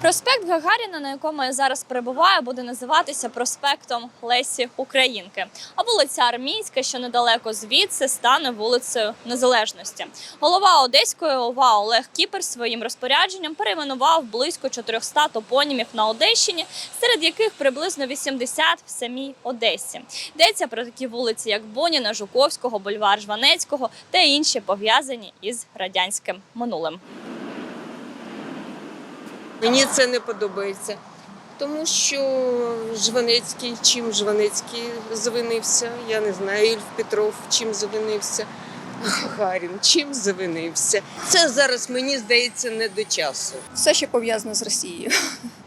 Проспект Гагаріна, на якому я зараз перебуваю, буде називатися проспектом Лесі Українки. А вулиця Армійська, що недалеко звідси, стане вулицею Незалежності. Голова Одеської ОВА Олег Кіпер своїм розпорядженням перейменував близько 400 топонімів на Одещині, серед яких приблизно 80 в самій Одесі. Йдеться про такі вулиці, як Боніна, Жуковського, бульвар Жванецького та інші пов'язані із радянським минулим. Мені це не подобається. Тому що Жванецький, чим Жванецький завинився, я не знаю, Ільф Петров чим завинився, Гагарін чим завинився. Це зараз, мені здається, не до часу. все, що пов'язано з Росією,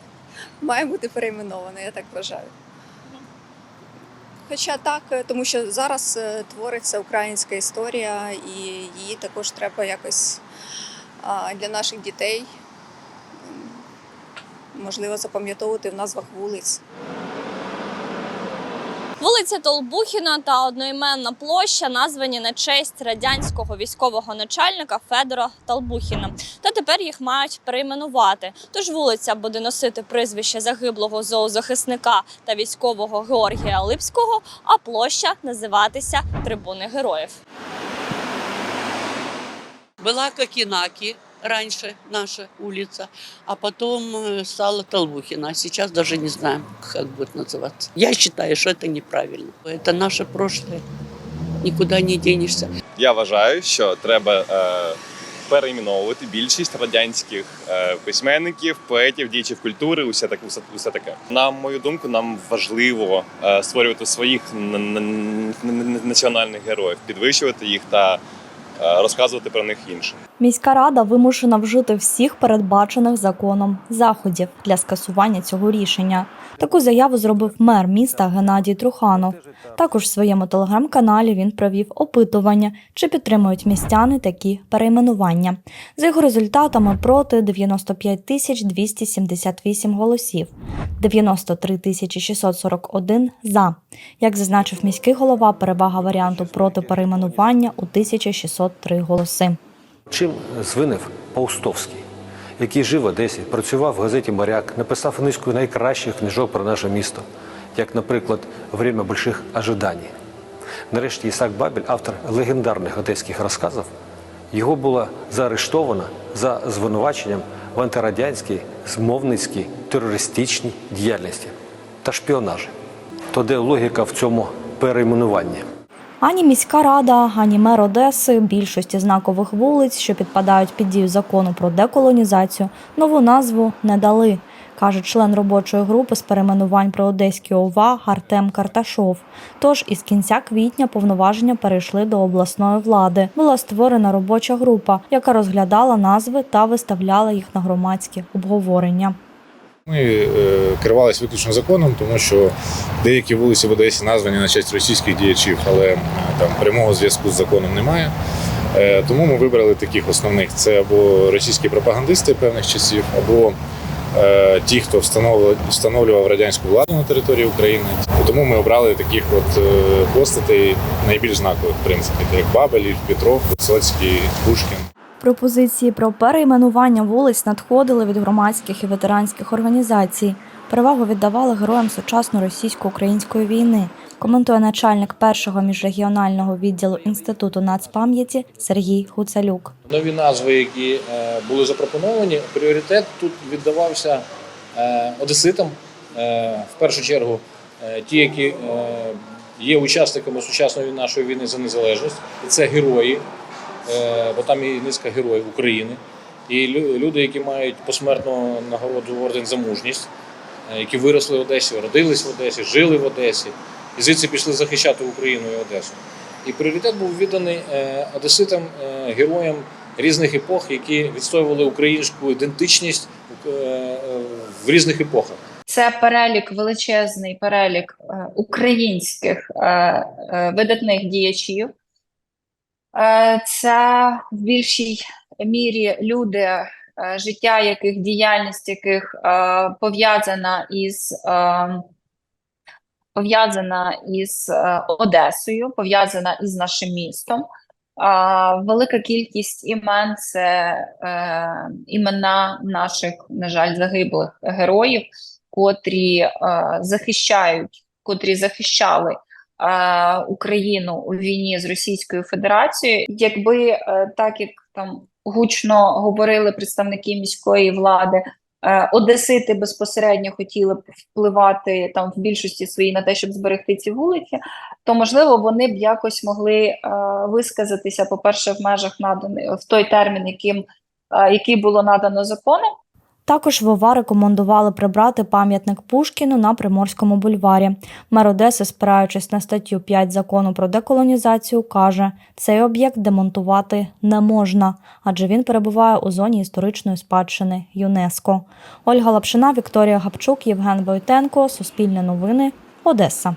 має бути перейменоване, я так вважаю. Хоча так, е, тому що зараз е, твориться українська історія, і її також треба якось для наших дітей можливо запам'ятовувати в назвах вулиць. Вулиця Толбухіна та одноіменна площа названі на честь радянського військового начальника Федора Толбухіна. Та тепер їх мають перейменувати. Тож вулиця буде носити прізвище загиблого зоозахисника та військового Георгія Липського, а площа називатися Трибуни Героїв. Была Кокинаки раньше наша улица, а потом э, стала Толбухина. А сейчас даже не знаем, как будет называться. Я считаю, что это неправильно. Это наше прошлое. Никуда не денешься. Я вважаю, що треба е, перейменовувати більшість радянських е, письменників, поетів, діячів культури, усе таке, усе, усе таке. На мою думку, нам важливо е, створювати своїх н- н- н- національних героїв, підвищувати їх та е, розказувати про них іншим. Міська рада вимушена вжити всіх передбачених законом заходів для скасування цього рішення. Таку заяву зробив мер міста Геннадій Труханов. Також в своєму телеграм-каналі він провів опитування, чи підтримують містяни такі перейменування. За його результатами проти 95 тисяч 278 голосів, 93 тисячі 641 за. Як зазначив міський голова, перевага варіанту проти перейменування у 1603 голоси. Чим звинив Паустовський, який жив в Одесі, працював в газеті Моряк, написав низку найкращих книжок про наше місто, як, наприклад, Время больших ожиданий. Нарешті Ісак Бабель, автор легендарних одеських розказів, його було заарештовано за звинуваченням в антирадянській, змовницькій, терористичній діяльності та шпіонажі. То де логіка в цьому перейменуванні? Ані міська рада, ані мер Одеси більшості знакових вулиць, що підпадають під дію закону про деколонізацію, нову назву не дали, каже член робочої групи з перейменувань при Одеській ОВА Артем Карташов. Тож із кінця квітня повноваження перейшли до обласної влади. Була створена робоча група, яка розглядала назви та виставляла їх на громадські обговорення. Ми е, керувалися виключно законом, тому що деякі вулиці в Одесі названі на честь російських діячів, але е, там прямого зв'язку з законом немає. Е, тому ми вибрали таких основних: це або російські пропагандисти певних часів, або ті, хто встановлював радянську владу на території України. Тому ми обрали таких от е, постатей найбільш знакових, в принципі, як Бабелів, Петров, Висоцький, Пушкін. Пропозиції про перейменування вулиць надходили від громадських і ветеранських організацій. Перевагу віддавали героям сучасно російсько-української війни. Коментує начальник першого міжрегіонального відділу інституту нацпам'яті Сергій Гуцалюк. нові назви, які е, були запропоновані, пріоритет тут віддавався е, одеситам. Е, В першу чергу, ті, які є учасниками сучасної нашої війни за незалежність, і це герої, бо там є низка героїв України. І люди, які мають посмертну нагороду орден за мужність, які виросли в Одесі, родились в Одесі, жили в Одесі, і звідси пішли захищати Україну і Одесу. І пріоритет був відданий е, одеситам, е, героям різних епох, які відстоювали українську ідентичність е, е, в різних епохах. Це перелік величезний перелік е, українських е, е, видатних діячів. Е, Це в більшій мірі люди, е, життя яких діяльність яких е, пов'язана із е, пов'язана із е, Одесою, пов'язана із нашим містом. Велика кількість імен це е, імена наших, на жаль, загиблих героїв, котрі е, захищають, котрі захищали е, Україну у війні з Російською Федерацією. Якби е, так як там гучно говорили представники міської влади. е, Одесити безпосередньо хотіли б впливати там в більшості своїй на те, щоб зберегти ці вулиці, то можливо вони б якось могли е, висказатися, по-перше, в межах наданих в той термін, яким е, який було надано законом. Також Вова рекомендували прибрати пам'ятник Пушкіну на Приморському бульварі. Мер Одеси, спираючись на статтю 5 закону про деколонізацію, каже, цей об'єкт демонтувати не можна, адже він перебуває у зоні історичної спадщини ЮНЕСКО. Ольга Лапшина, Вікторія Гапчук, Євген Войтенко, Суспільне новини, Одеса.